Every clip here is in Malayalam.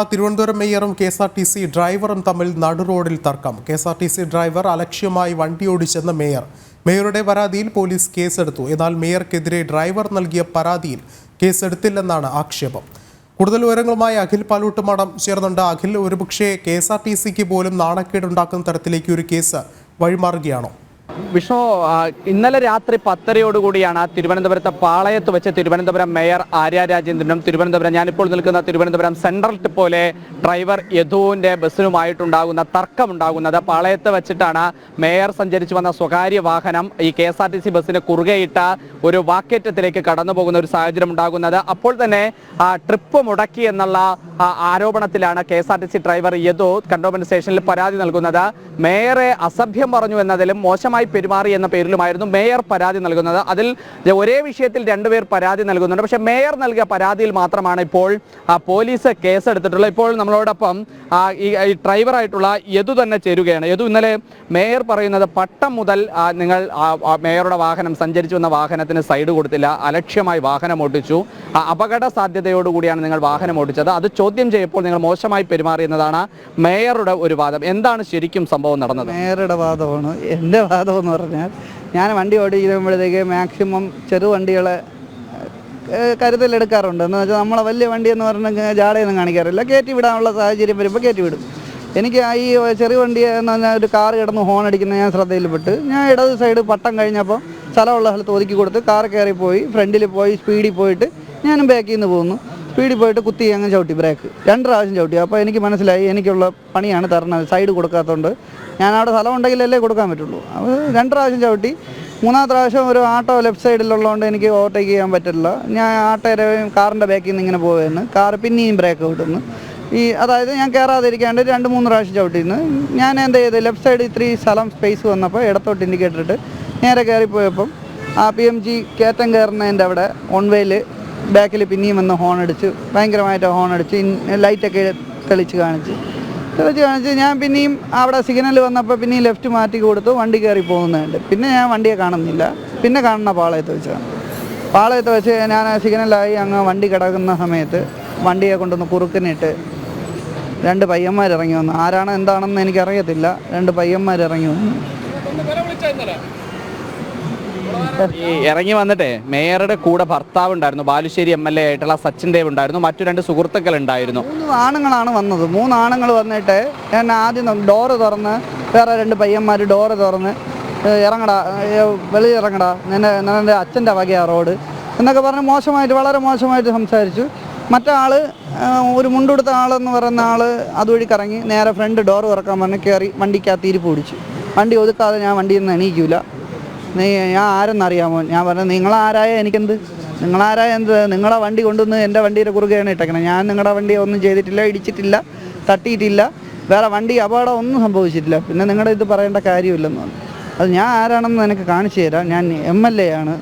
Thiruvananthapuram മേയറും K S R T C ഡ്രൈവറും തമ്മിൽ നടുറോഡിൽ തർക്കം. K S R T C driver അലക്ഷ്യമായി വണ്ടിയോടിച്ചെന്ന് മേയർ. മേയറുടെ പരാതിയിൽ പോലീസ് കേസെടുത്തു. എന്നാൽ മേയർക്കെതിരെ ഡ്രൈവർ നൽകിയ പരാതിയിൽ കേസെടുത്തില്ലെന്നാണ് ആക്ഷേപം. കൂടുതൽ വിവരങ്ങളുമായി അഖിൽ പാലൂട്ടുമടം ചേർന്നുണ്ട് അഖിൽ ഒരുപക്ഷെ കെ എസ് ആർ ടി സിക്ക് പോലും നാണക്കേടുണ്ടാക്കുന്ന തരത്തിലേക്ക് ഒരു കേസ് വഴിമാറുകയാണോ? വിഷ്ണു ഇന്നലെ രാത്രി പത്തരയോടുകൂടിയാണ് തിരുവനന്തപുരത്തെ പാളയത്ത് വെച്ച് തിരുവനന്തപുരം മേയർ ആര്യ രാജേന്ദ്രനും തിരുവനന്തപുരം ഞാനിപ്പോൾ നിൽക്കുന്ന തിരുവനന്തപുരം സെൻട്രൽ പോലെ ഡ്രൈവർ യദുവിന്റെ ബസ്സിനുമായിട്ടുണ്ടാകുന്ന തർക്കമുണ്ടാകുന്നത്. പാളയത്ത് വെച്ചിട്ടാണ് മേയർ സഞ്ചരിച്ചു വന്ന സ്വകാര്യ വാഹനം ഈ K S R T C ബസ്സിന് കുറുകെയിട്ട ഒരു വാക്കേറ്റത്തിലേക്ക് കടന്നു പോകുന്ന ഒരു സാഹചര്യം ഉണ്ടാകുന്നത് അപ്പോൾ തന്നെ ആ, ട്രിപ്പ് മുടക്കി എന്നുള്ള ആരോപണത്തിലാണ് K S R T C driver Yadu cantonment സ്റ്റേഷനിൽ പരാതി നൽകുന്നത്. മേയറെ അസഭ്യം പറഞ്ഞു എന്നതിലും മോശമായി പെരുമാറി എന്ന പേരിലുമായിരുന്നു മേയർ പരാതി നൽകുന്നത്. അതിൽ ഒരേ വിഷയത്തിൽ രണ്ടുപേർ പരാതി നൽകുന്നുണ്ട്. പക്ഷേ മേയർ നൽകിയ പരാതിയിൽ മാത്രമാണ് ഇപ്പോൾ പോലീസ് കേസെടുത്തിട്ടുള്ളത് ഇപ്പോൾ നമ്മളോടൊപ്പം ഈ ഡ്രൈവറായിട്ടുള്ള യദു തന്നെ ചേരുകയാണ്. യദു ഇന്നലെ മേയർ പറയുന്നത് പട്ടം മുതൽ നിങ്ങൾ മേയറുടെ വാഹനം സഞ്ചരിച്ചു വന്ന വാഹനത്തിന് സൈഡ് കൊടുത്തില്ല. അലക്ഷ്യമായി വാഹനം ഓടിച്ചു. അപകട സാധ്യതയോടുകൂടിയാണ് നിങ്ങൾ വാഹനം ഓടിച്ചത്. അത് ചോദ്യം ചെയ്യപ്പോൾ നിങ്ങൾ മോശമായി പെരുമാറിയെന്നതാണ് മേയറുടെ ഒരു വാദം. എന്താണ് ശരിക്കും സംഭവം നടന്നത്? മേയറുടെ വാദമാണ്. എന്റെ വാദം എന്ന് പറഞ്ഞാൽ ഞാൻ വണ്ടി ഓടിക്കുമ്പോഴത്തേക്ക് മാക്സിമം ചെറുവണ്ടികളെ കരുതലെടുക്കാറുണ്ട്. എന്ന് വെച്ചാൽ നമ്മളെ വലിയ വണ്ടി എന്ന് പറഞ്ഞാൽ ജാടയൊന്നും കാണിക്കാറില്ല. കയറ്റി വിടാനുള്ള സാഹചര്യം വരുമ്പോൾ കയറ്റി വിടും. എനിക്ക് ആ ഈ ചെറിയ വണ്ടി എന്ന് പറഞ്ഞാൽ ഒരു കാർ കിടന്ന് ഹോൺ അടിക്കുന്ന ഞാൻ ശ്രദ്ധയിൽപ്പെട്ട്. ഞാൻ ഇടത് സൈഡ് പട്ടം കഴിഞ്ഞപ്പോൾ സ്ഥലമുള്ള സ്ഥലത്ത് ഒതുക്കി കൊടുത്ത് കാർ കയറി പോയി ഫ്രണ്ടിൽ പോയി സ്പീഡിൽ പോയിട്ട് ഞാനും ബാക്കിൽ നിന്ന് പോകുന്നു. സ്പീഡിൽ പോയിട്ട് കുത്തി അങ്ങനെ ചവിട്ടി ബ്രേക്ക് രണ്ട് പ്രാവശ്യം ചവിട്ടി. അപ്പോൾ എനിക്ക് മനസ്സിലായി എനിക്കുള്ള പണിയാണ് തരണത് സൈഡ് കൊടുക്കാത്തതുകൊണ്ട് ഞാൻ അവിടെ സ്ഥലം ഉണ്ടെങ്കിലല്ലേ കൊടുക്കാൻ പറ്റുള്ളൂ. അപ്പോൾ രണ്ട് പ്രാവശ്യം ചവിട്ടി. മൂന്നാമത്തെ പ്രാവശ്യം ഒരു ആട്ടോ ലെഫ്റ്റ് സൈഡിലുള്ളതുകൊണ്ട് എനിക്ക് ഓവർടേക്ക് ചെയ്യാൻ പറ്റില്ല. ഞാൻ ആട്ടോയുടെ കാറിന്റെ ബാക്കിൽ നിന്ന് ഇങ്ങനെ പോവുകയെന്ന് കാർ പിന്നെയും ബ്രേക്ക് കിട്ടുന്നു ഈ അതായത് ഞാൻ കയറാതിരിക്കാണ്ട് രണ്ട് മൂന്ന് പ്രാവശ്യം ചവിട്ടിയിരുന്നു ഞാൻ എന്ത് ചെയ്ത് ലെഫ്റ്റ് സൈഡ് ഇത്രയും സ്ഥലം സ്പേസ് വന്നപ്പോൾ ഇടത്തോട്ട് ഇൻഡിക്കേറ്റർ ഇട്ട് നേരെ കയറിപ്പോയപ്പം ആ പി എം ജി കയറ്റം കയറുന്നതിന്റെ അവിടെ വേയിൽ ബാക്കിൽ പിന്നെയും വന്ന് ഹോൺ അടിച്ച് ഭയങ്കരമായിട്ട് ഹോൺ അടിച്ച് ലൈറ്റൊക്കെ തെളിച്ച് കാണിച്ച്. തെളിച്ച് കാണിച്ച് ഞാൻ പിന്നെയും അവിടെ സിഗ്നൽ വന്നപ്പോൾ പിന്നെയും ലെഫ്റ്റ് മാറ്റി കൊടുത്തു വണ്ടി കയറി പോകുന്നുണ്ട്. പിന്നെ ഞാൻ വണ്ടിയെ കാണുന്നില്ല. പിന്നെ കാണുന്ന പാളയത്ത് വെച്ചാണ്. പാളയത്ത് വെച്ച് ഞാൻ സിഗ്നലായി അങ്ങ് വണ്ടി കിടക്കുന്ന സമയത്ത് വണ്ടിയെ കൊണ്ടൊന്ന് കുറുക്കിനിട്ട് രണ്ട് പയ്യന്മാർ ഇറങ്ങി വന്നു. ആരാണ് എന്താണെന്ന് എനിക്കറിയത്തില്ല. രണ്ട് പയ്യന്മാർ ഇറങ്ങി വന്നു. ഈ ഇറങ്ങി വന്നിട്ട് മേയറുടെ കൂടെ ഭർത്താവ് ഉണ്ടായിരുന്നു. ബാലുശ്ശേരി എം എൽ എ ആയിട്ടുള്ള സച്ചിൻ ദേവ് ഉണ്ടായിരുന്നു. മറ്റു രണ്ട് സുഹൃത്തുക്കൾ ഉണ്ടായിരുന്നു. മൂന്ന് ആണുങ്ങളാണ് വന്നത്. മൂന്ന് ആണുങ്ങൾ വന്നിട്ട് ഞാൻ ആദ്യം ഡോറ് തുറന്ന് വേറെ രണ്ട് പയ്യന്മാർ ഡോറ് തുറന്ന് ഇറങ്ങടാ വെളി ഇറങ്ങടാ നിന്നെ നിന്റെ അച്ഛന്റെ വകയാ റോഡ് എന്നൊക്കെ പറഞ്ഞ് മോശമായിട്ട് വളരെ മോശമായിട്ട് സംസാരിച്ചു. മറ്റേ ആൾ ആ, ഒരു മുണ്ടുടുത്ത ആളെന്ന് പറയുന്ന ആൾ അതുവഴി കറങ്ങി നേരെ ഫ്രണ്ട് ഡോർ തുറക്കാൻ പറഞ്ഞ് കയറി വണ്ടിക്കകത്ത് ഇരിപ്പ് പിടിച്ചു. വണ്ടി ഒതുക്കാതെ ഞാൻ വണ്ടിയിൽ നിന്ന് എണീക്കൂല. നീ ഞാൻ ആരെന്നറിയാമോ ഞാൻ പറഞ്ഞു നിങ്ങളാരായ എനിക്കെന്ത്? നിങ്ങളാരായ എന്ത്? നിങ്ങളെ വണ്ടി കൊണ്ടുവന്ന് എന്റെ വണ്ടിയുടെ കുറുകയാണ് ഇട്ടേക്കണത് ഞാൻ നിങ്ങളുടെ വണ്ടി ഒന്നും ചെയ്തിട്ടില്ല ഇടിച്ചിട്ടില്ല തട്ടിയിട്ടില്ല. വേറെ വണ്ടി അപകടം ഒന്നും സംഭവിച്ചിട്ടില്ല. പിന്നെ നിങ്ങളുടെ ഇത് പറയേണ്ട കാര്യമില്ലെന്ന് പറഞ്ഞു. അത് ഞാൻ ആരാണെന്ന് എനിക്ക് കാണിച്ചു തരാം. ഞാൻ എം എൽ എ ആണ്.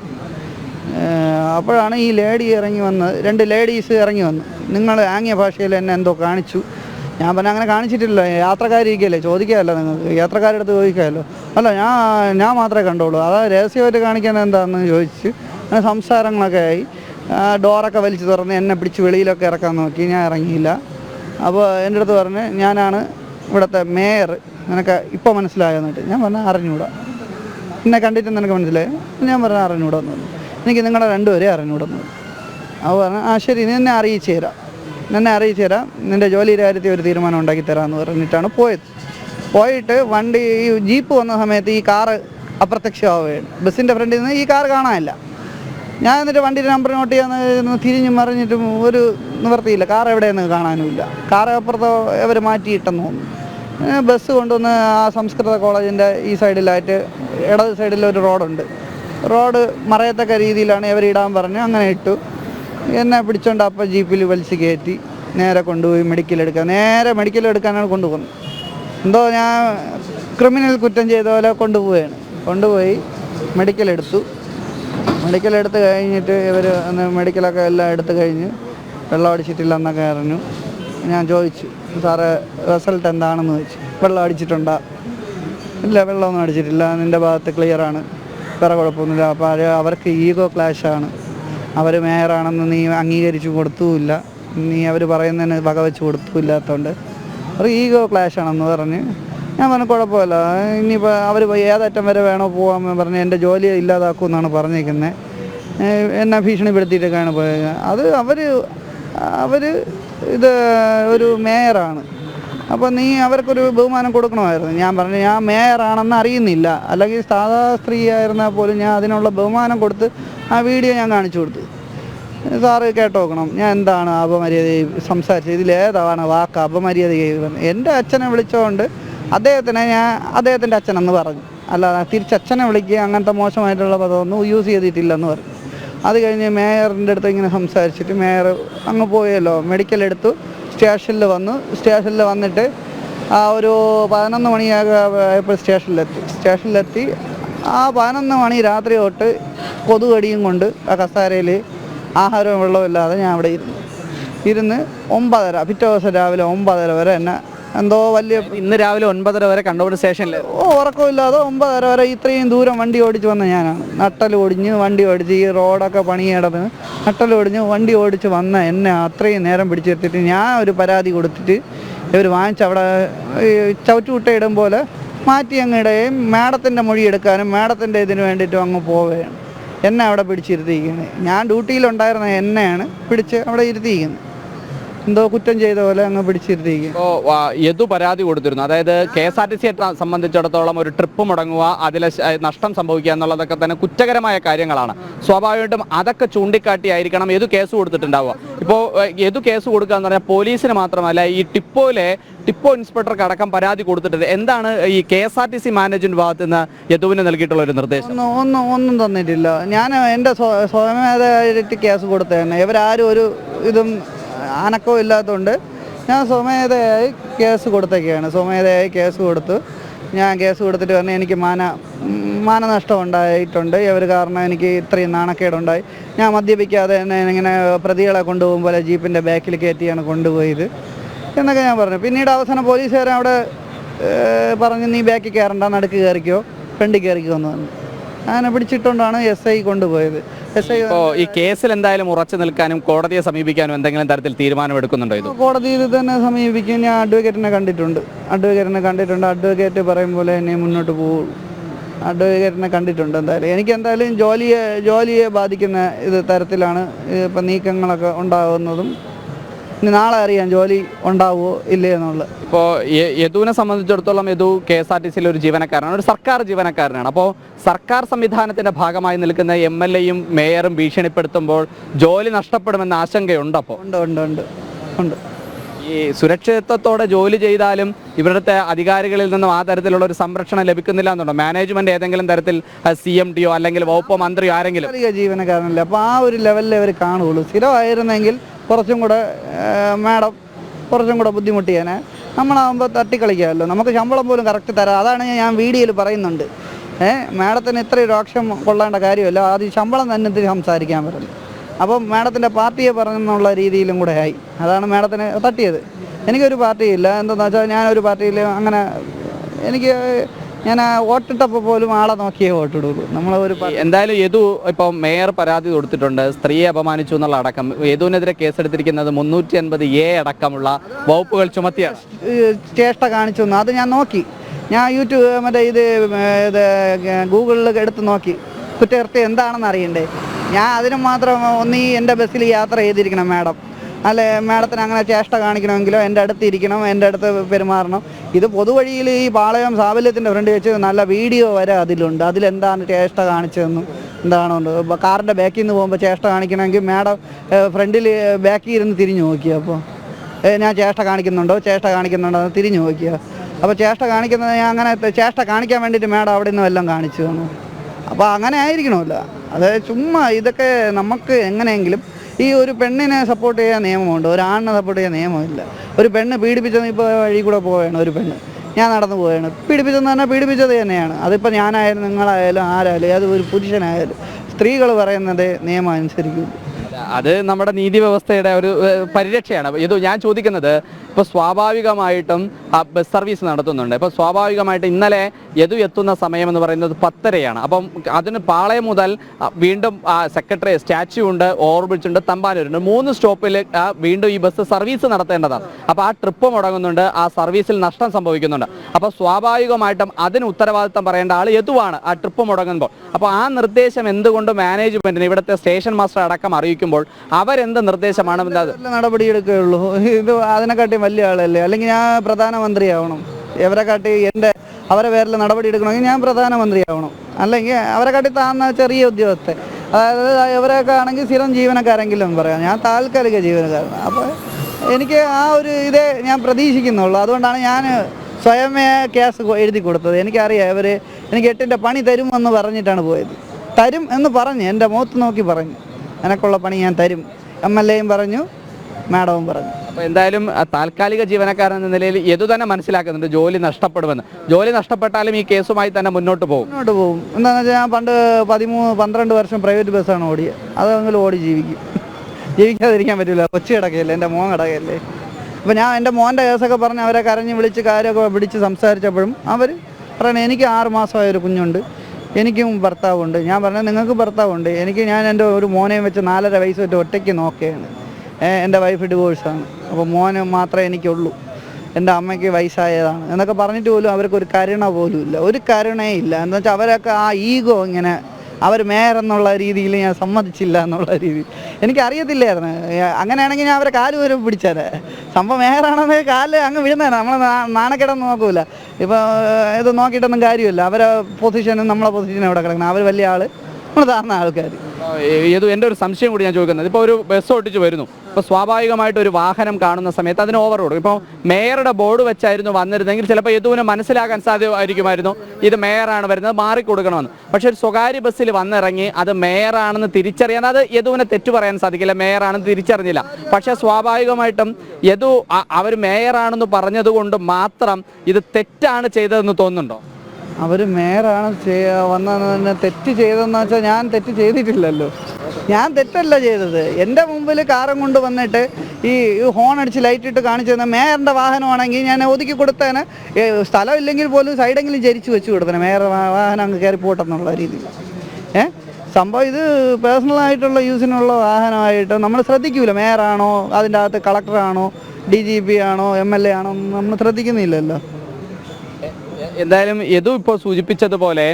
അപ്പോഴാണ് ഈ ലേഡി ഇറങ്ങി വന്ന് രണ്ട് ലേഡീസ് ഇറങ്ങി വന്നു. നിങ്ങൾ ആംഗ്യ ഭാഷയിൽ എന്നെ എന്തോ കാണിച്ചു. ഞാൻ പറഞ്ഞ അങ്ങനെ കാണിച്ചിട്ടില്ല. യാത്രക്കാരിരിക്കല്ലേ? ചോദിക്കാമല്ലോ നിങ്ങൾക്ക്. യാത്രക്കാരുടെ അടുത്ത് ചോദിക്കാമല്ലോ അല്ല ഞാൻ ഞാൻ മാത്രമേ കണ്ടുള്ളൂ. അതാ രഹസ്യമായിട്ട് കാണിക്കാൻ എന്താണെന്ന് ചോദിച്ച് അങ്ങനെ സംസാരങ്ങളൊക്കെ ആയി. ഡോറൊക്കെ വലിച്ചു തുറന്ന് എന്നെ പിടിച്ച് വെളിയിലൊക്കെ ഇറക്കാൻ നോക്കി. ഞാൻ ഇറങ്ങിയില്ല. അപ്പോൾ എന്റെ അടുത്ത് പറഞ്ഞ് ഞാനാണ് ഇവിടുത്തെ മേയർ. നിനക്ക് ഇപ്പോൾ മനസ്സിലായെന്നിട്ട് ഞാൻ പറഞ്ഞ അറിഞ്ഞൂടാ. എന്നെ കണ്ടിട്ട് നിനക്ക് മനസ്സിലായി? ഞാൻ പറഞ്ഞ പറഞ്ഞു. എനിക്ക് നിങ്ങളുടെ രണ്ടുപേരെ അറിഞ്ഞൂടെന്ന് അപ്പോൾ പറഞ്ഞാൽ പറഞ്ഞു ആ ശരി നിന്നെ അറിയിച്ചു തരാം. നിന്നെ അറിയിച്ചു തരാം. നിന്റെ ജോലിയുടെ കാര്യത്തിൽ ഒരു തീരുമാനം ഉണ്ടാക്കി തരാമെന്ന് പറഞ്ഞിട്ടാണ് പോയത്. പോയിട്ട് വണ്ടി ഈ ജീപ്പ് വന്ന സമയത്ത് ഈ കാറ് അപ്രത്യക്ഷമാവുകയാണ്. ബസ്സിന്റെ ഫ്രണ്ടിൽ നിന്ന് ഈ കാർ കാണാനില്ല. ഞാൻ എന്നിട്ട് വണ്ടിയുടെ നമ്പർ നോട്ട് ചെയ്യാന്ന് തിരിഞ്ഞ് മറിഞ്ഞിട്ടും ഒരു നിവർത്തിയില്ല കാർ എവിടെയെന്ന് കാണാനുമില്ല. കാർ അപ്പുറത്തോ അവർ മാറ്റിയിട്ടെന്ന് തോന്നുന്നു. ബസ് കൊണ്ടുവന്ന് ആ സംസ്കൃത കോളേജിന്റെ ഈ സൈഡിലായിട്ട് ഇടത് സൈഡിൽ ഒരു റോഡുണ്ട്. റോഡ് മറയത്തക്ക രീതിയിലാണ് ഇവർ ഇടാൻ പറഞ്ഞു അങ്ങനെ ഇട്ടു. എന്നെ പിടിച്ചോണ്ട് അപ്പം ജീപ്പിൽ വലിച്ച് കയറ്റി നേരെ കൊണ്ടുപോയി മെഡിക്കൽ എടുക്കാൻ. നേരെ മെഡിക്കൽ എടുക്കാനാണ് കൊണ്ടുപോകുന്നത്. എന്തോ ഞാൻ ക്രിമിനൽ കുറ്റം ചെയ്ത പോലെ കൊണ്ടുപോവുകയാണ്. കൊണ്ടുപോയി മെഡിക്കൽ എടുത്തു. മെഡിക്കൽ എടുത്ത് കഴിഞ്ഞിട്ട് ഇവർ മെഡിക്കലൊക്കെ എല്ലാം എടുത്തു കഴിഞ്ഞ് വെള്ളം അടിച്ചിട്ടില്ല എന്നൊക്കെ അറിഞ്ഞു. ഞാൻ ചോദിച്ചു സാറേ റിസൾട്ട് എന്താണെന്ന് ചോദിച്ചു. വെള്ളം അടിച്ചിട്ടുണ്ടോ? ഇല്ല വെള്ളമൊന്നും അടിച്ചിട്ടില്ല. നിന്റെ ഭാഗത്ത് ക്ലിയറാണ് വേറെ കുഴപ്പമൊന്നുമില്ല. അപ്പോൾ അവർക്ക് ഈഗോ ക്ലാഷാണ് അവർ മേയറാണെന്ന് നീ അംഗീകരിച്ചു കൊടുത്തുമില്ല. നീ അവർ പറയുന്നതിന് വക വെച്ച് കൊടുത്തുമില്ലാത്തതുകൊണ്ട് ഒരു ഈഗോ ക്ലാഷ് ആണെന്ന് പറഞ്ഞ് ഞാൻ പറഞ്ഞു കുഴപ്പമില്ല. ഇനിയിപ്പോൾ അവർ ഏതറ്റം വരെ വേണോ പോകാമെന്ന് പറഞ്ഞ് എന്റെ ജോലി ഇല്ലാതാക്കും എന്നാണ് പറഞ്ഞേക്കുന്നത് എന്നെ ഭീഷണിപ്പെടുത്തിയിട്ടൊക്കെയാണ് പോയത്. അത് അവർ അവർ ഇത് ഒരു മേയറാണ്. അപ്പോൾ നീ അവർക്കൊരു ബഹുമാനം കൊടുക്കണമായിരുന്നു. ഞാൻ പറഞ്ഞു ഞാൻ മേയറാണെന്ന് അറിയുന്നില്ല. അല്ലെങ്കിൽ സാധാ സ്ത്രീ ആയിരുന്നാൽ പോലും ഞാൻ അതിനുള്ള ബഹുമാനം കൊടുത്ത് ആ വീഡിയോ ഞാൻ കാണിച്ചു കൊടുത്തു. സാറ് കേട്ടോക്കണം ഞാൻ എന്താണ് അപമര്യാദ സംസാരിച്ചത്? ഇതിലേതാണ് വാക്ക് അപമര്യാദ എന്റെ അച്ഛനെ വിളിച്ചുകൊണ്ട് അദ്ദേഹത്തിനെ ഞാൻ അദ്ദേഹത്തിന്റെ അച്ഛനെന്ന് പറഞ്ഞു. അല്ലാതെ തിരിച്ച് അച്ഛനെ വിളിക്കുക അങ്ങനത്തെ മോശമായിട്ടുള്ള പദമൊന്നും യൂസ് ചെയ്തിട്ടില്ലെന്ന് പറഞ്ഞു. അത് കഴിഞ്ഞ് മേയറിന്റെ അടുത്ത് ഇങ്ങനെ സംസാരിച്ചിട്ട് മേയർ അങ്ങ് പോയല്ലോ മെഡിക്കൽ എടുത്തു. സ്റ്റേഷനിൽ വന്നു. സ്റ്റേഷനിൽ വന്നിട്ട് ആ ഒരു പതിനൊന്ന് മണിയാകുമ്പോൾ സ്റ്റേഷനിലെത്തി. സ്റ്റേഷനിലെത്തി. ആ പതിനൊന്ന് മണി രാത്രി തൊട്ട് കൊതുകടിയും കൊണ്ട് ആ കസാരയിൽ ആഹാരവും വെള്ളവും ഇല്ലാതെ ഞാൻ അവിടെ ഇരുന്നു. ഇരുന്ന് ഒമ്പതര പിറ്റേ ദിവസം രാവിലെ ഒമ്പതര വരെ എന്നെ എന്തോ വലിയ ഇന്ന് രാവിലെ ഒൻപതര വരെ കണ്ടോട് സ്റ്റേഷനിൽ ഓ ഉറക്കമില്ലാതെ ഒമ്പതര വരെ ഇത്രയും ദൂരം വണ്ടി ഓടിച്ച് വന്ന ഞാനാണ്. നട്ടൽ ഒടിഞ്ഞ് വണ്ടി ഓടിച്ച് ഈ റോഡൊക്കെ പണി കിടന്ന് നട്ടൽ ഒടിഞ്ഞ് വണ്ടി ഓടിച്ച് വന്ന എന്നെ അത്രയും നേരം പിടിച്ചു പിടിച്ചെടുത്തിട്ട് ഞാൻ ഒരു പരാതി കൊടുത്തിട്ട് ഇവർ വാങ്ങിച്ച് അവിടെ ചവറ്റുകുട്ട ചവിറ്റുകുട്ട ഇടും പോലെ മാറ്റി അങ്ങ് ഇടുകയും മാഡത്തിന്റെ മൊഴി എടുക്കാനും മാഡത്തിന്റെ ഇതിന് വേണ്ടിയിട്ടും അങ്ങ് പോവുകയാണ്. എന്നെ അവിടെ പിടിച്ചിരുത്തിയിരിക്കുന്നത് ഞാൻ ഡ്യൂട്ടിയിലുണ്ടായിരുന്ന എന്നെയാണ് പിടിച്ച് അവിടെ ഇരുത്തിയിരിക്കുന്നത്. എന്തോ കുറ്റം ചെയ്ത പോലെ അങ്ങ് പിടിച്ചിരുത്തിയിരിക്കുക ഇപ്പോൾ യദു പരാതി കൊടുത്തിരുന്നു. അതായത് കെ എസ് ആർ ടി സിയെ സംബന്ധിച്ചിടത്തോളം ഒരു ട്രിപ്പ് മുടങ്ങുക അതിലെ നഷ്ടം സംഭവിക്കുക എന്നുള്ളതൊക്കെ തന്നെ കുറ്റകരമായ കാര്യങ്ങളാണ്. സ്വാഭാവികമായിട്ടും അതൊക്കെ ചൂണ്ടിക്കാട്ടിയായിരിക്കണം ഏതു കേസ് കൊടുത്തിട്ടുണ്ടാവുക. ഇപ്പോൾ ഏതു കേസ് കൊടുക്കുക എന്ന് പറഞ്ഞാൽ പോലീസിന് മാത്രമല്ല ഈ ടിപ്പോയിലെ ടിപ്പോ ഇൻസ്പെക്ടർക്ക് അടക്കം പരാതി കൊടുത്തിട്ടുണ്ട്. എന്താണ് ഈ K S R T C management ഭാഗത്ത് നിന്ന് യദുവിന് നൽകിയിട്ടുള്ള ഒരു നിർദ്ദേശം? ഒന്നും ഒന്നും തന്നിട്ടില്ല. ഞാൻ എന്റെ സ്വയമേധ കേസ് കൊടുത്തതന്നെ. ഇവരാരും ഒരു ഇതും അനക്കവും ഇല്ലാത്തതുകൊണ്ട് ഞാൻ സ്വമേധയായി കേസ് കൊടുത്തൊക്കെയാണ് സ്വമേധയായി കേസ് കൊടുത്തു. ഞാൻ കേസ് കൊടുത്തിട്ട് പറഞ്ഞ് എനിക്ക് മാന മാനനഷ്ടം ഉണ്ടായിട്ടുണ്ട് ഇവർ കാരണം എനിക്ക് ഇത്രയും നാണക്കേടുണ്ടായി. ഞാൻ മദ്യപിക്കാതെ തന്നെ ഇങ്ങനെ പ്രതികളെ പോലെ ജീപ്പിന്റെ ബാക്കിൽ കയറ്റിയാണ് കൊണ്ടുപോയത്. എന്നൊക്കെ ഞാൻ പറഞ്ഞു. പിന്നീട് അവസാനം പോലീസുകാരൻ അവിടെ പറഞ്ഞ് നീ ബാക്കിൽ കയറണ്ട നടുക്ക് കയറിക്കോ ഫ്രണ്ടിൽ കയറിക്കോ എന്ന് പറഞ്ഞു. അങ്ങനെ പിടിച്ചിട്ടുകൊണ്ടാണ് എസ് ഐ കൊണ്ടുപോയത്. ഇപ്പോൾ ഈ കേസിൽ എന്തായാലും ഉറച്ചു നിൽക്കാനും കോടതിയെ സമീപിക്കാനും എന്തെങ്കിലും തരത്തിൽ തീരുമാനമെടുക്കുന്നുണ്ടോ ഇത്? കോടതിയിൽ തന്നെ സമീപിക്കും. ഞാൻ അഡ്വക്കേറ്റിനെ കണ്ടിട്ടുണ്ട്. അഡ്വക്കേറ്റിനെ കണ്ടിട്ടുണ്ട്. അഡ്വക്കേറ്റ് പറയും പോലെ എന്നെ മുന്നോട്ട് പോകും അഡ്വക്കേറ്റിനെ കണ്ടിട്ടുണ്ട് എന്തായാലും. എനിക്ക് എന്തായാലും ജോലിയെ ജോലിയെ ബാധിക്കുന്ന ഇത് തരത്തിലാണ് ഇപ്പം നീക്കങ്ങളൊക്കെ ഉണ്ടാകുന്നതും. ഇനി നാളെ അറിയാം ജോലി ഉണ്ടാവുമോ ഇല്ലേ എന്നുള്ളത്. ഇപ്പോൾ യദുവിനെ സംബന്ധിച്ചിടത്തോളം Yadu K S R T സിയിലെ ഒരു ജീവനക്കാരനാണ് ഒരു സർക്കാർ ജീവനക്കാരനാണ്. അപ്പോൾ സർക്കാർ സംവിധാനത്തിന്റെ ഭാഗമായി നിൽക്കുന്ന എം എൽ എയും മേയറും ഭീഷണിപ്പെടുത്തുമ്പോൾ ജോലി നഷ്ടപ്പെടുമെന്ന ആശങ്കയുണ്ട് അപ്പോൾ ഉണ്ട് ഉണ്ട് ഉണ്ട് ഉണ്ട്. ഈ സുരക്ഷിതത്വത്തോടെ ജോലി ചെയ്താലും ഇവിടുത്തെ അധികാരികളിൽ നിന്നും ആ തരത്തിലുള്ള ഒരു സംരക്ഷണം ലഭിക്കുന്നില്ല എന്നുണ്ടോ? മാനേജ്മെന്റ് ഏതെങ്കിലും തരത്തിൽ സി എം ഡിയോ അല്ലെങ്കിൽ വകുപ്പ് മന്ത്രിയോ ആരെങ്കിലും? ജീവനക്കാരനല്ലേ. അപ്പോൾ ആ ഒരു ലെവലിൽ അവർ കാണുകയുള്ളൂ. സ്ഥിരമായിരുന്നെങ്കിൽ കുറച്ചും കൂടെ മാഡം കുറച്ചും കൂടെ ബുദ്ധിമുട്ടിയേനെ. നമ്മളാകുമ്പോൾ തട്ടിക്കളിക്കാമല്ലോ. നമുക്ക് ശമ്പളം പോലും കറക്റ്റ് തരാം അതാണ് ഞാൻ വീഡിയോയിൽ പറയുന്നുണ്ട്. ഏഹ് മാഡത്തിന് ഇത്രയും രോക്ഷം കൊള്ളേണ്ട കാര്യമല്ല. ആദ്യം ശമ്പളം തന്നെ ഇതിൽ സംസാരിക്കാൻ പറഞ്ഞു. അപ്പം മാഡത്തിന്റെ പാർട്ടിയെ പറഞ്ഞെന്നുള്ള രീതിയിലും കൂടെ ആയി. അതാണ് മാഡത്തിന് തട്ടിയത്. എനിക്കൊരു പാർട്ടിയില്ല. എന്താണെന്ന് വെച്ചാൽ ഞാനൊരു പാർട്ടിയിൽ അങ്ങനെ എനിക്ക് ഞാൻ വോട്ടിട്ടപ്പോൾ പോലും ആളെ നോക്കിയേ വോട്ടിടുള്ളൂ. നമ്മൾ ഒരു എന്തായാലും യദു ഇപ്പോൾ മേയർ പരാതി കൊടുത്തിട്ടുണ്ട്. സ്ത്രീയെ അപമാനിച്ചു എന്നുള്ള അടക്കം. യദുവിനെതിരെ കേസെടുത്തിരിക്കുന്നത് മുന്നൂറ്റി അൻപത് എ അടക്കമുള്ള വകുപ്പുകൾ ചുമത്തിയ ചേഷ്ട കാണിച്ചു തന്നു. അത് ഞാൻ നോക്കി. ഞാൻ യൂട്യൂബ് മറ്റേ ഇത് ഇത് ഗൂഗിളിൽ എടുത്ത് നോക്കി. കുറ്റകൃത്യം എന്താണെന്ന് അറിയണ്ടേ? ഞാൻ അതിന് മാത്രം ഒന്നീ എന്റെ ബസ്സിൽ യാത്ര ചെയ്തിരിക്കണം മാഡം. അല്ലെ മാഡത്തിന് അങ്ങനെ ചേഷ്ട കാണിക്കണമെങ്കിലോ എന്റെ അടുത്ത് ഇരിക്കണം എന്റെ അടുത്ത് പെരുമാറണം. ഇത് പൊതുവഴിയിൽ ഈ പാളയം സാബല്യത്തിന്റെ ഫ്രണ്ട് വെച്ച് നല്ല വീഡിയോ വരെ അതിലുണ്ട്. അതിലെന്താണ് ചേഷ്ട കാണിച്ചതെന്നും എന്താണുണ്ട് കാറിന്റെ ബാക്കിൽ നിന്ന് പോകുമ്പോൾ ചേഷ്ട കാണിക്കണമെങ്കിൽ മാഡം ഫ്രണ്ടിൽ ബാക്കിൽ ഇരുന്ന് തിരിഞ്ഞു നോക്കി അപ്പോൾ? ഞാൻ ചേഷ്ട കാണിക്കുന്നുണ്ടോ? ചേഷ്ട കാണിക്കുന്നുണ്ടോ? എന്ന് തിരിഞ്ഞു നോക്കിയ? അപ്പോൾ ചേഷ്ട കാണിക്കുന്നത് ഞാൻ അങ്ങനെ ചേഷ്ട കാണിക്കാൻ വേണ്ടിയിട്ട് മാഡം അവിടെ നിന്നും എല്ലാം കാണിച്ചു തന്നു. അപ്പോൾ അങ്ങനെ ആയിരിക്കണമല്ലോ. അതായത് ചുമ്മാ ഇതൊക്കെ നമുക്ക് എങ്ങനെയെങ്കിലും ഈ ഒരു പെണ്ണിനെ സപ്പോർട്ട് ചെയ്യാൻ നിയമമുണ്ട്. ഒരു ആണിനെ സപ്പോർട്ട് ചെയ്യാൻ നിയമമില്ല. ഒരു പെണ്ണ് പീഡിപ്പിച്ചത് ഇപ്പോൾ വഴി കൂടെ പോവുകയാണ് ഒരു പെണ്ണ്. ഞാൻ നടന്നു പോവുകയാണ്. പീഡിപ്പിച്ചെന്ന് പറഞ്ഞാൽ പീഡിപ്പിച്ചത് തന്നെയാണ്. അതിപ്പോൾ ഞാനായാലും നിങ്ങളായാലും ആരായാലും അത് ഒരു പുരുഷനായാലും സ്ത്രീകൾ പറയുന്നത് നിയമം അനുസരിക്കും. അത് നമ്മുടെ നീതി വ്യവസ്ഥയുടെ ഒരു പരിരക്ഷയാണ്. ഇത് ഞാൻ ചോദിക്കുന്നത് ഇപ്പോൾ സ്വാഭാവികമായിട്ടും ആ ബസ് സർവീസ് നടത്തുന്നുണ്ട്. ഇപ്പോൾ സ്വാഭാവികമായിട്ട് ഇന്നലെ യതു എത്തുന്ന സമയം എന്ന് പറയുന്നത് പത്തരയാണ്. അപ്പം അതിന് പാളയം മുതൽ വീണ്ടും സെക്രട്ടറി സ്റ്റാച്യു ഉണ്ട് ഓവർബ്രിഡ്ജ് ഉണ്ട് തമ്പാനൂരുണ്ട് മൂന്ന് സ്റ്റോപ്പിൽ വീണ്ടും ഈ ബസ് സർവീസ് നടത്തേണ്ടതാണ്. അപ്പോൾ ആ ട്രിപ്പ് മുടങ്ങുന്നുണ്ട് ആ സർവീസിൽ നഷ്ടം സംഭവിക്കുന്നുണ്ട്. അപ്പോൾ സ്വാഭാവികമായിട്ടും അതിന് ഉത്തരവാദിത്തം പറയേണ്ട ആൾ യദുവാണ് ആ ട്രിപ്പ് മുടങ്ങുമ്പോൾ. അപ്പോൾ ആ നിർദ്ദേശം എന്തുകൊണ്ട് മാനേജ്മെന്റിന് ഇവിടുത്തെ സ്റ്റേഷൻ മാസ്റ്റർ അടക്കം അറിയിക്കുമ്പോൾ അവരെന്ത് നിർദ്ദേശമാണ്? നടപടിയെടുക്കുകയുള്ളൂ ഇത് അതിനെക്കാട്ടി വലിയ ആളല്ലേ? അല്ലെങ്കിൽ ഞാൻ പ്രധാനമന്ത്രിയാവണം. ഇവരെ കാട്ടി എന്റെ അവരെ പേരിൽ നടപടി എടുക്കണമെങ്കിൽ ഞാൻ പ്രധാനമന്ത്രിയാവണം. അല്ലെങ്കിൽ അവരെ കാട്ടി താന്ന ചെറിയ ഉദ്യോഗസ്ഥൻ. അതായത് ഇവരൊക്കെ ആണെങ്കിൽ സ്ഥിരം ജീവനക്കാരെങ്കിലും പറയാം. ഞാൻ താൽക്കാലിക ജീവനക്കാരൻ. അപ്പോൾ എനിക്ക് ആ ഒരു ഇതേ ഞാൻ പ്രതീക്ഷിക്കുന്നുള്ളൂ. അതുകൊണ്ടാണ് ഞാൻ സ്വയമേ കേസ് എഴുതി കൊടുത്തത്. എനിക്കറിയാം ഇവർ എനിക്ക് എട്ടിന്റെ പണി തരുമെന്ന് പറഞ്ഞിട്ടാണ് പോയത്. തരും എന്ന് പറഞ്ഞ് എന്റെ മുഖത്ത് നോക്കി പറഞ്ഞു. എനക്കുള്ള പണി ഞാൻ തരും. എം എൽ എയും പറഞ്ഞു. മാഡവും പറഞ്ഞു. അപ്പോൾ എന്തായാലും താൽക്കാലിക ജീവനക്കാരൻ എന്ന നിലയിൽ യദു തന്നെ മനസ്സിലാക്കുന്നുണ്ട് ജോലി നഷ്ടപ്പെടുമെന്ന്. ജോലി നഷ്ടപ്പെട്ടാലും ഈ കേസുമായി തന്നെ മുന്നോട്ട് പോകും. മുന്നോട്ട് പോകും. എന്താണെന്ന് വെച്ചാൽ ഞാൻ പണ്ട് പതിമൂന്ന് പന്ത്രണ്ട് വർഷം പ്രൈവറ്റ് ബസ്സാണ് ഓടിയത് അതെങ്കിലും ഓടി ജീവിക്കും. ജീവിക്കാതിരിക്കാൻ പറ്റില്ല കൊച്ചി കിടക്കയല്ലേ എന്റെ മോൻ കിടക്കയല്ലേ. അപ്പോൾ ഞാൻ എന്റെ മോന്റെ കേസൊക്കെ പറഞ്ഞ് അവരെ കരഞ്ഞ് വിളിച്ച് കാര്യമൊക്കെ വിളിച്ച് സംസാരിച്ചപ്പോഴും അവർ പറയണേ എനിക്ക് ആറ് മാസമായ ഒരു കുഞ്ഞുണ്ട്. എനിക്കും ഭർത്താവുണ്ട്. ഞാൻ പറഞ്ഞത് നിങ്ങൾക്ക് ഭർത്താവുണ്ട്. എനിക്ക് ഞാൻ എന്റെ ഒരു മോനെയും വെച്ച് നാലര വയസ്സ് വെച്ച് ഒറ്റയ്ക്ക് നോക്കുകയാണ് എന്റെ വൈഫ് ഡിവോഴ്സാണ് അപ്പോൾ മോന് മാത്രമേ എനിക്കുള്ളൂ. എന്റെ അമ്മയ്ക്ക് വയസ്സായതാണ്. എന്നൊക്കെ പറഞ്ഞിട്ട് പോലും അവർക്ക് ഒരു കരുണ പോലും ഇല്ല. ഒരു കരുണയും ഇല്ല. എന്താ വെച്ചാൽ അവരൊക്കെ ആ ഈഗോ ഇങ്ങനെ അവർ മേയർ എന്നുള്ള രീതിയിൽ ഞാൻ സമ്മതിച്ചില്ല എന്നുള്ള രീതി എനിക്കറിയത്തില്ലായിരുന്നു. അങ്ങനെയാണെങ്കിൽ ഞാൻ അവരെ കാൽ വരെ പിടിച്ചേരെ സംഭവം മേയറാണെന്ന് കാൽ അങ്ങ് വിഴുന്നേ നമ്മൾ നാണക്കിടന്ന് നോക്കൂല. ഇപ്പോൾ ഇത് നോക്കിയിട്ടൊന്നും കാര്യമില്ല. അവരെ പൊസിഷനും നമ്മളെ പൊസിഷനും എവിടെ കിടക്കണം? അവർ വലിയ ആൾ നമ്മൾ താഴ്ന്ന ആൾക്കാർ ഇത് എന്റെ ഒരു സംശയം കൂടി ഞാൻ ചോദിക്കുന്നത്. ഇപ്പോൾ ഒരു ബസ് ഓടിച്ച് വരുന്നു. ഇപ്പോൾ സ്വാഭാവികമായിട്ട് ഒരു വാഹനം കാണുന്ന സമയത്ത് അതിന് ഓവർ കൊടുക്കും ഇപ്പോൾ മേയറുടെ ബോർഡ് വെച്ചായിരുന്നു വന്നിരുന്നെങ്കിൽ ചിലപ്പോൾ യദുവിന് മനസ്സിലാക്കാൻ സാധ്യമായിരിക്കുമായിരുന്നു. ഇത് മേയറാണ് വരുന്നത് മാറിക്കൊടുക്കണമെന്ന്. പക്ഷേ ഒരു സ്വകാര്യ ബസ്സിൽ വന്നിറങ്ങി അത് മേയറാണെന്ന് തിരിച്ചറിയാൻ അത് യദുവിനെ തെറ്റു പറയാൻ സാധിക്കില്ല. മേയറാണെന്ന് തിരിച്ചറിഞ്ഞില്ല. പക്ഷേ സ്വാഭാവികമായിട്ടും യദു അവർ മേയറാണെന്ന് പറഞ്ഞതുകൊണ്ട് മാത്രം ഇത് തെറ്റാണ് ചെയ്തതെന്ന് തോന്നുന്നുണ്ടോ? അവർ മേയറാണ് വന്ന തെറ്റ് ചെയ്തതെന്ന് വെച്ചാൽ ഞാൻ തെറ്റ് ചെയ്തിട്ടില്ലല്ലോ. ഞാൻ തെറ്റല്ല ചെയ്തത്. എന്റെ മുമ്പിൽ കാറും കൊണ്ട് വന്നിട്ട് ഈ ഹോൺ അടിച്ച് ലൈറ്റ് ഇട്ട് കാണിച്ചു തന്നെ മേയറിന്റെ വാഹനമാണെങ്കിൽ ഞാൻ ഒതുക്കി കൊടുത്തേനെ. സ്ഥലം ഇല്ലെങ്കിൽ പോലും സൈഡെങ്കിലും ചരിച്ച് വെച്ച് കൊടുത്തേനെ. മേയർ വാഹനം അങ്ങ് കയറി പോട്ടെന്നുള്ള രീതി ഏ? സംഭവം ഇത് പേഴ്സണലായിട്ടുള്ള യൂസിനുള്ള വാഹനമായിട്ട് നമ്മൾ ശ്രദ്ധിക്കൂല. മേയറാണോ അതിന്റെ അകത്ത് കളക്ടറാണോ ഡി ജി പി ആണോ എം എൽ എ ആണോ നമ്മൾ ശ്രദ്ധിക്കുന്നില്ലല്ലോ. എന്തായാലും യദു ഇപ്പോൾ സൂചിപ്പിച്ചതുപോലെ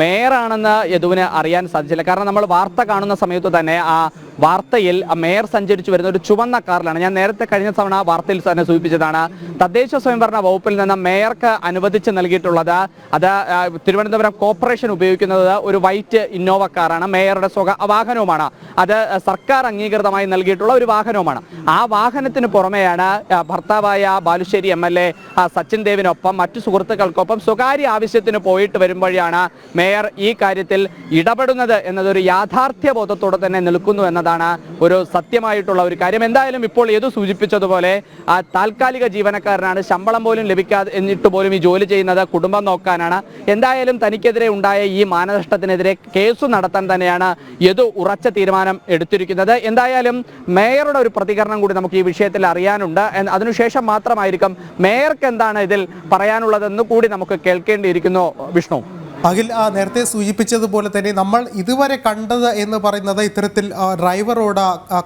മേയറാണെന്ന് യദുവിന് അറിയാൻ സാധിച്ചില്ല. കാരണം നമ്മൾ വാർത്ത കാണുന്ന സമയത്ത് തന്നെ ആ വാർത്തയിൽ മേയർ സഞ്ചരിച്ചു വരുന്ന ഒരു ചുവന്ന കാറിലാണ്. ഞാൻ നേരത്തെ കഴിഞ്ഞ തവണ വാർത്തയിൽ തന്നെ സൂചിപ്പിച്ചതാണ് തദ്ദേശ സ്വയംഭരണ വകുപ്പിൽ നിന്ന് മേയർക്ക് അനുവദിച്ച് നൽകിയിട്ടുള്ളത് അത് തിരുവനന്തപുരം കോർപ്പറേഷൻ ഉപയോഗിക്കുന്നത് ഒരു വൈറ്റ് ഇന്നോവ കാറാണ്. മേയറുടെ സ്വക വാഹനവുമാണ്. അത് സർക്കാർ അംഗീകൃതമായി നൽകിയിട്ടുള്ള ഒരു വാഹനവുമാണ്. ആ വാഹനത്തിന് പുറമെയാണ് ഭർത്താവായ Balussery M L A Sachin ദേവിനൊപ്പം മറ്റു സുഹൃത്തുക്കൾക്കൊപ്പം സ്വകാര്യ ആവശ്യത്തിന് പോയിട്ട് വരുമ്പോഴാണ് മേയർ ഈ കാര്യത്തിൽ ഇടപെടുന്നത് എന്നതൊരു യാഥാർത്ഥ്യ ബോധത്തോടെ തന്നെ നിൽക്കുന്നു എന്നതാണ് ഒരു സത്യമായിട്ടുള്ള ഒരു കാര്യം. എന്തായാലും ഇപ്പോൾ ഏതു സൂചിപ്പിച്ചതുപോലെ ആ താൽക്കാലിക ജീവനക്കാരനാണ് ശമ്പളം പോലും ലഭിക്കാതെ എന്നിട്ട് പോലും ഈ ജോലി ചെയ്യുന്നത് കുടുംബം നോക്കാനാണ്. എന്തായാലും തനിക്കെതിരെ ഉണ്ടായ ഈ മാനനഷ്ടത്തിനെതിരെ കേസ് നടത്താൻ തന്നെയാണ് യദു ഉറച്ച തീരുമാനം എടുത്തിരിക്കുന്നത്. എന്തായാലും മേയറുടെ ഒരു പ്രതികരണം കൂടി നമുക്ക് ഈ വിഷയത്തിൽ അറിയാനുണ്ട്. അതിനുശേഷം മാത്രമായിരിക്കും മേയർക്ക് എന്താണ് ഇതിൽ പറയാനുള്ളതെന്ന് കൂടി നമുക്ക് കേൾക്കേണ്ടിയിരിക്കുന്നു. വിഷ്ണു. അഖിൽ ആ, നേരത്തെ സൂചിപ്പിച്ചതുപോലെ തന്നെ നമ്മൾ ഇതുവരെ കണ്ടത് എന്ന് പറയുന്നത് ഇത്തരത്തിൽ ഡ്രൈവറോട്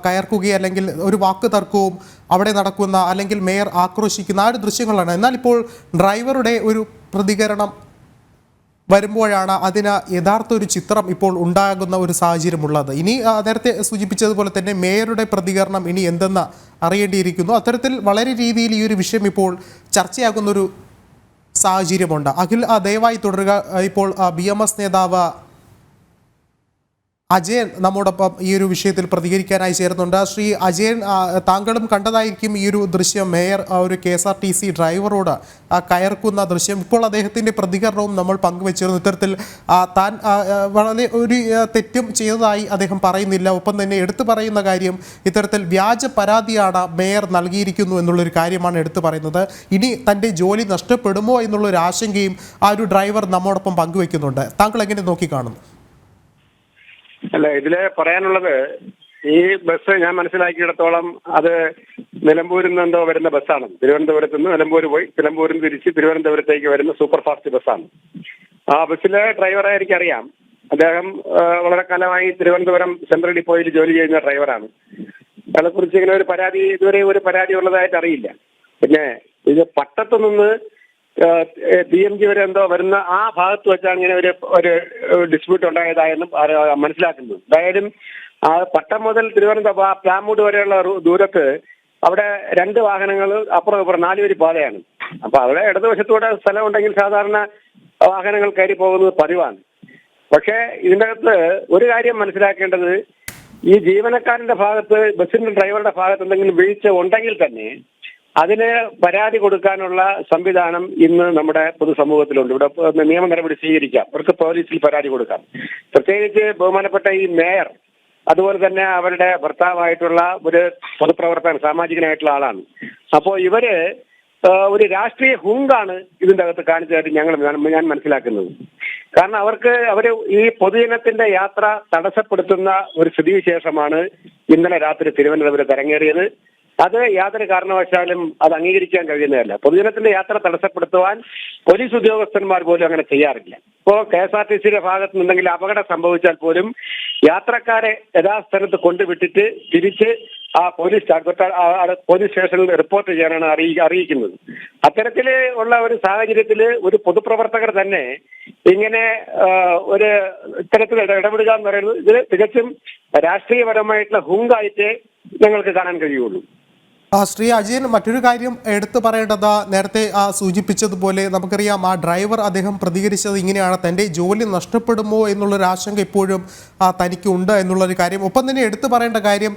കയർക്കുകയോ അല്ലെങ്കിൽ ഒരു വാക്ക് തർക്കവും അവിടെ നടക്കുന്ന അല്ലെങ്കിൽ മേയർ ആക്രോശിക്കുന്ന ആ ഒരു ദൃശ്യങ്ങളാണ്. എന്നാൽ ഇപ്പോൾ ഡ്രൈവറുടെ ഒരു പ്രതികരണം വരുമ്പോഴാണ് അതിന് യഥാർത്ഥ ഒരു ചിത്രം ഇപ്പോൾ ഉണ്ടാകുന്ന ഒരു സാഹചര്യമുള്ളത്. ഇനി നേരത്തെ സൂചിപ്പിച്ചതുപോലെ തന്നെ മേയറുടെ പ്രതികരണം ഇനി എന്തെന്ന് അറിയേണ്ടിയിരിക്കുന്നു. അത്തരത്തിൽ വളരെ രീതിയിൽ ഈ ഒരു വിഷയം ഇപ്പോൾ ചർച്ചയാകുന്ന ഒരു സാഹചര്യമുണ്ട്. അഖിൽ ദയവായി തുടരുക. ഇപ്പോൾ ബി എം എസ് നേതാവ് അജയൻ നമ്മോടൊപ്പം ഈ ഒരു വിഷയത്തിൽ പ്രതികരിക്കാനായി ചേരുന്നുണ്ട്. ശ്രീ അജയൻ താങ്കളും കണ്ടതായിരിക്കും ഈ ഒരു ദൃശ്യം. മേയർ ഒരു K S R T C ഡ്രൈവറോട് കയർക്കുന്ന ദൃശ്യം. ഇപ്പോൾ അദ്ദേഹത്തിന്റെ പ്രതികരണവും നമ്മൾ പങ്കുവച്ചിരുന്നു. ഇത്തരത്തിൽ താൻ വളരെ ഒരു തെറ്റും ചെയ്തതായി അദ്ദേഹം പറയുന്നില്ല. ഒപ്പം തന്നെ എടുത്തു പറയുന്ന കാര്യം ഇത്തരത്തിൽ വ്യാജ പരാതിയാണ് മേയർ നൽകിയിരിക്കുന്നു എന്നുള്ളൊരു കാര്യമാണ് എടുത്തു പറയുന്നത്. ഇനി തന്റെ ജോലി നഷ്ടപ്പെടുമോ എന്നുള്ളൊരു ആശങ്കയും ആ ഒരു ഡ്രൈവർ നമ്മോടൊപ്പം പങ്കുവെക്കുന്നുണ്ട്. താങ്കൾ എങ്ങനെ നോക്കിക്കാണുന്നു? അല്ല ഇതിൽ പറയാനുള്ളത് ഈ ബസ് ഞാൻ മനസ്സിലാക്കിയിടത്തോളം അത് നിലമ്പൂരിൽ നിന്നെന്തോ വരുന്ന ബസ്സാണ്. തിരുവനന്തപുരത്ത് നിന്ന് നിലമ്പൂർ പോയി നിലമ്പൂരിൽ തിരിച്ച് തിരുവനന്തപുരത്തേക്ക് വരുന്ന സൂപ്പർ ഫാസ്റ്റ് ബസ്സാണ്. ആ ബസ്സിലെ ഡ്രൈവറെ എനിക്കറിയാം. അദ്ദേഹം വളരെ കാലമായി തിരുവനന്തപുരം സെൻട്രൽ ഡിപ്പോയിൽ ജോലി ചെയ്യുന്ന ഡ്രൈവറാണ്. അതിനെക്കുറിച്ച് ഇങ്ങനെ ഒരു പരാതി ഇതുവരെ ഒരു പരാതി ഉള്ളതായിട്ട് അറിയില്ല. പിന്നെ ഇത് പട്ടത്തു നിന്ന് ബി എം ജി വരെ എന്തോ വരുന്ന ആ ഭാഗത്ത് വെച്ചാണ് ഇങ്ങനെ ഒരു ഒരു ഡിസ്പ്യൂട്ട് ഉണ്ടായതായെന്നും മനസ്സിലാക്കുന്നു. മനസ്സിലാക്കുന്നത് എന്തായാലും ആ പട്ടം മുതൽ തിരുവനന്തപുരം പ്ലാമൂട് വരെയുള്ള ദൂരത്ത് അവിടെ രണ്ട് വാഹനങ്ങൾ അപ്പുറം ഇപ്പുറം നാലുപേര് പാതയാണ്. അപ്പൊ അവിടെ ഇടതുവശത്തൂടെ സ്ഥലം ഉണ്ടെങ്കിൽ സാധാരണ വാഹനങ്ങൾ കയറി പോകുന്നത് പതിവാണ്. പക്ഷേ ഇതിന്റെ അകത്ത് ഒരു കാര്യം മനസ്സിലാക്കേണ്ടത് ഈ ജീവനക്കാരന്റെ ഭാഗത്ത് ബസ്സിന്റെ ഡ്രൈവറുടെ ഭാഗത്ത് എന്തെങ്കിലും വീഴ്ച ഉണ്ടെങ്കിൽ തന്നെ അതിന് പരാതി കൊടുക്കാനുള്ള സംവിധാനം ഇന്ന് നമ്മുടെ പൊതുസമൂഹത്തിലുണ്ട്. ഇവിടെ നിയമ നടപടി സ്വീകരിക്കാം. അവർക്ക് പോലീസിൽ പരാതി കൊടുക്കാം. പ്രത്യേകിച്ച് ബഹുമാനപ്പെട്ട ഈ മേയർ അതുപോലെ തന്നെ അവരുടെ ഭർത്താവായിട്ടുള്ള ഒരു പൊതുപ്രവർത്തകൻ സാമാജികനായിട്ടുള്ള ആളാണ്. അപ്പോൾ ഇവർ ഒരു രാഷ്ട്രീയ ഹുങ്കാണ് ഇതിന്റെ അകത്ത് കാണിച്ചതായിട്ട് ഞങ്ങൾ ഞാൻ മനസ്സിലാക്കുന്നത്. കാരണം അവർക്ക് അവർ ഈ പൊതുജനത്തിന്റെ യാത്ര തടസ്സപ്പെടുത്തുന്ന ഒരു സ്ഥിതിവിശേഷമാണ് ഇന്നലെ രാത്രി തിരുവനന്തപുരത്ത് ഇറങ്ങേറിയത് അത് യാതൊരു കാരണവശാലും അത് അംഗീകരിക്കാൻ കഴിയുന്നതല്ല. പൊതുജനത്തിന്റെ യാത്ര തടസ്സപ്പെടുത്തുവാൻ പോലീസ് ഉദ്യോഗസ്ഥന്മാർ പോലും അങ്ങനെ ചെയ്യാറില്ല. ഇപ്പോ കെ എസ് ആർ ടി സിയുടെ ഭാഗത്ത് നിന്നെങ്കിലും അപകടം സംഭവിച്ചാൽ പോലും യാത്രക്കാരെ യഥാസ്ഥലത്ത് കൊണ്ടുവിട്ടിട്ട് തിരിച്ച് ആ പോലീസ് പോലീസ് സ്റ്റേഷനിൽ റിപ്പോർട്ട് ചെയ്യാനാണ് അറിയി അറിയിക്കുന്നത്. അത്തരത്തിൽ ഉള്ള ഒരു സാഹചര്യത്തിൽ ഒരു പൊതുപ്രവർത്തകർ തന്നെ ഇങ്ങനെ ഒരു ഇത്തരത്തിൽ ഇട- ഇടപെടുക എന്ന് പറയുന്നത് ഇത് തികച്ചും രാഷ്ട്രീയപരമായിട്ടുള്ള ഹുങ്കായിട്ട് ഞങ്ങൾക്ക് കാണാൻ കഴിയുള്ളൂ. ശ്രീ അജയൻ മറ്റൊരു കാര്യം എടുത്തു പറയേണ്ടത് നേരത്തെ സൂചിപ്പിച്ചതുപോലെ നമുക്കറിയാം ആ ഡ്രൈവർ അദ്ദേഹം പ്രതികരിച്ചത് ഇങ്ങനെയാണ് തന്റെ ജോലി നഷ്ടപ്പെടുമോ എന്നുള്ളൊരു ആശങ്ക ഇപ്പോഴും തനിക്കുണ്ട് എന്നുള്ളൊരു കാര്യം. ഒപ്പം തന്നെ എടുത്തു പറയേണ്ട കാര്യം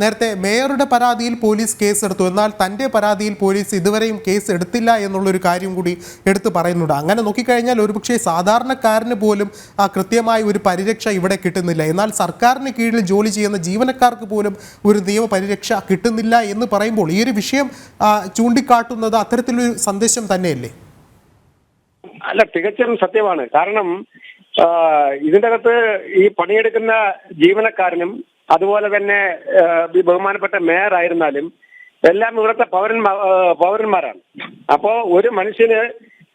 നേരത്തെ മേയറുടെ പരാതിയിൽ പോലീസ് കേസ് എടുത്തു എന്നാൽ തന്റെ പരാതിയിൽ പോലീസ് ഇതുവരെയും കേസ് എടുത്തില്ല എന്നുള്ളൊരു കാര്യം കൂടി എടുത്തു പറയുന്നുണ്ട്. അങ്ങനെ നോക്കിക്കഴിഞ്ഞാൽ ഒരുപക്ഷെ സാധാരണക്കാരന് പോലും കൃത്യമായ ഒരു പരിരക്ഷ ഇവിടെ കിട്ടുന്നില്ല. എന്നാൽ സർക്കാരിന് കീഴിൽ ജോലി ചെയ്യുന്ന ജീവനക്കാർക്ക് പോലും ഒരു നിയമ പരിരക്ഷ കിട്ടുന്നില്ല എന്ന് പറയുമ്പോൾ ഈ ഒരു വിഷയം ചൂണ്ടിക്കാട്ടുന്നത് അത്തരത്തിലൊരു സന്ദേശം തന്നെയല്ലേ? അല്ല തികച്ചും സത്യമാണ്. കാരണം ഇതിന്റെ അകത്ത് ഈ പണിയെടുക്കുന്ന ജീവനക്കാരനും അതുപോലെ തന്നെ ബഹുമാനപ്പെട്ട മേയർ ആയിരുന്നാലും എല്ലാം ഇവിടുത്തെ പൗരന്മാ പൗരന്മാരാണ്. അപ്പോ ഒരു മനുഷ്യന്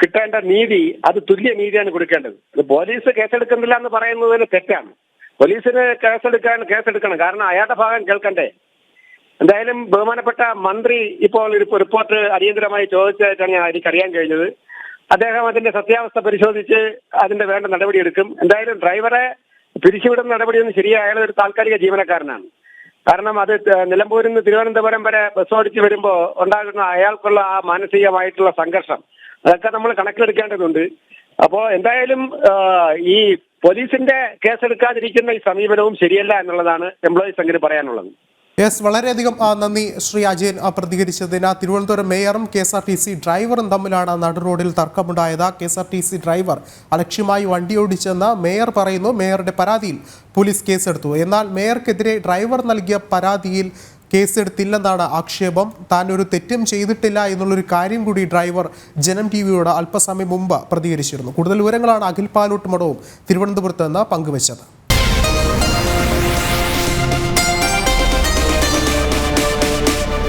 കിട്ടേണ്ട നീതി അത് തുല്യ നീതിയാണ് കൊടുക്കേണ്ടത്. അത് പോലീസ് കേസെടുക്കുന്നില്ല എന്ന് പറയുന്നതിന് തെറ്റാണ്. പോലീസിന് കേസെടുക്കാൻ കേസെടുക്കണം. കാരണം അയാളുടെ ഭാഗം കേൾക്കണ്ടേ? എന്തായാലും ബഹുമാനപ്പെട്ട മന്ത്രി ഇപ്പോൾ ഒരു റിപ്പോർട്ട് അടിയന്തരമായി ചോദിച്ചതായിട്ടാണ് എനിക്കറിയാൻ കഴിഞ്ഞത്. അദ്ദേഹം അതിന്റെ സത്യാവസ്ഥ പരിശോധിച്ച് അതിന്റെ വേണ്ട നടപടിയെടുക്കും എന്തായാലും ഡ്രൈവറെ പിരിച്ചുവിടുന്ന നടപടിയൊന്നും ശരിയായ ഒരു താൽക്കാലിക ജീവനക്കാരനാണ്. കാരണം അത് നിലമ്പൂരിൽ നിന്ന് തിരുവനന്തപുരം വരെ ബസ് ഓടിച്ചു വരുമ്പോൾ ഉണ്ടാകുന്ന അയാൾക്കുള്ള ആ മാനസികമായിട്ടുള്ള സംഘർഷം അതൊക്കെ നമ്മൾ കണക്കിലെടുക്കേണ്ടതുണ്ട്. അപ്പോൾ എന്തായാലും ഈ പോലീസിന്റെ കേസെടുക്കാതിരിക്കുന്ന ഈ സമീപനവും ശരിയല്ല എന്നുള്ളതാണ് എംപ്ലോയീസ് അങ്ങനെ പറയാനുള്ളത്. യെസ് വളരെയധികം നന്ദി ശ്രീ അജയൻ പ്രതികരിച്ചതിന്. Thiruvananthapuram മേയറും K S R T C ഡ്രൈവറും തമ്മിലാണ് നടു റോഡിൽ തർക്കമുണ്ടായത്. K S R T C driver അലക്ഷ്യമായി വണ്ടിയോടിച്ചെന്ന് മേയർ പറയുന്നു. മേയറുടെ പരാതിയിൽ പോലീസ് കേസെടുത്തു. എന്നാൽ മേയർക്കെതിരെ ഡ്രൈവർ നൽകിയ പരാതിയിൽ കേസെടുത്തില്ലെന്നാണ് ആക്ഷേപം. താൻ ഒരു തെറ്റും ചെയ്തിട്ടില്ല എന്നുള്ളൊരു കാര്യം കൂടി ഡ്രൈവർ ജനം ടി വിയോട് അല്പസമയം മുമ്പ് പ്രതികരിച്ചിരുന്നു. കൂടുതൽ വിവരങ്ങളാണ് അഖിൽ പാലോട്ട് മഠവും തിരുവനന്തപുരത്ത് നിന്ന് പങ്കുവച്ചത്.